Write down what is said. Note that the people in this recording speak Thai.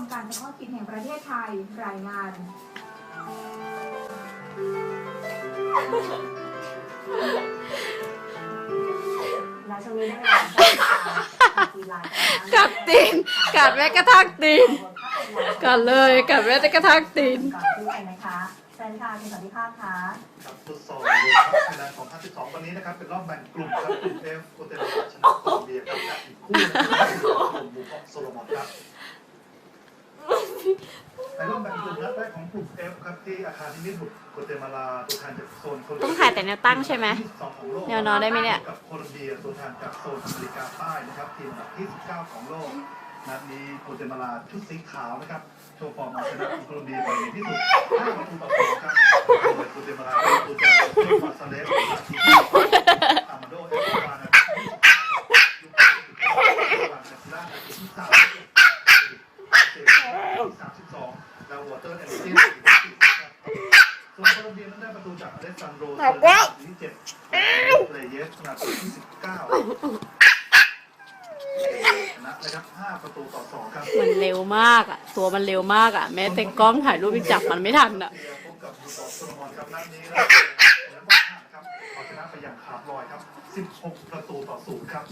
มการเฉพาะกิจแห่งประเทศไทยรายงานและช่วงนี้ได้เวลาได้กีฬากัดตีนกัดแม้กระทั่งตีนกัดเลยกัดแม้กระทั่งตีนก่อนที่ไปนะคะเชิญค่ะคุณสันติภาพค่ะครับฟุตซอลเวิลด์คัพไทยแลนด์2012วันนี้นะครับเป็นรอบแบ่งกลุ่มครับกลุ่ม F โคเตลชนะโคลอมเบียครับและอีกคู่หนึงนะครับกลุ่มบุกโซโลมอนครับ ในรอบแบ่งกลุ่มนัดแรกของกลุ่ม F ครับที่อาคารนิมิตบุตรโกเตมาลาตัวแทนจากโซนโคลอมเบีต้องถ่ายแต่แนวตั้งใช่ไหม22ของโลกแนวนอนได้ไหมเนี่ย กับโคลอมเบียตัวแทนจากโซนอเมริกาใต้นะครับทีมอันดับที่19ของโลกนัดนี้โกเตมาลาชุดสีขาวนะครับโชว์ฟอร์มเอาชนะโคลอมเบียไปในที่สุด5ประตูต่อ2ครับโดยโกเตมาลาเป็นตัวจากโจฟาซาเลสอาทีอามาโดเอสวานะลูกวางจากล่างนาทีที่3 32แล้ ววอเตอร์แอนด์ซิส่วนโคลอมเบียนั้นได้ประตูจากอเล็กซานโดเซอร์นาทีที่7เลเยสนาทีที่19ชนะนะครับ5ประตูต่อ2ครับ มันเร็วมากอะ ตัวมันเร็วมากอะ แม้แต่กล้องถ่ายรูปยังจับมันไม่ทันอะพบกับบุตรโมอนครับนัดนี้แล้วแล้วก็ครับเอาชนะไปอย่างขาดลอยครับ16ประตูต่อ0ครับ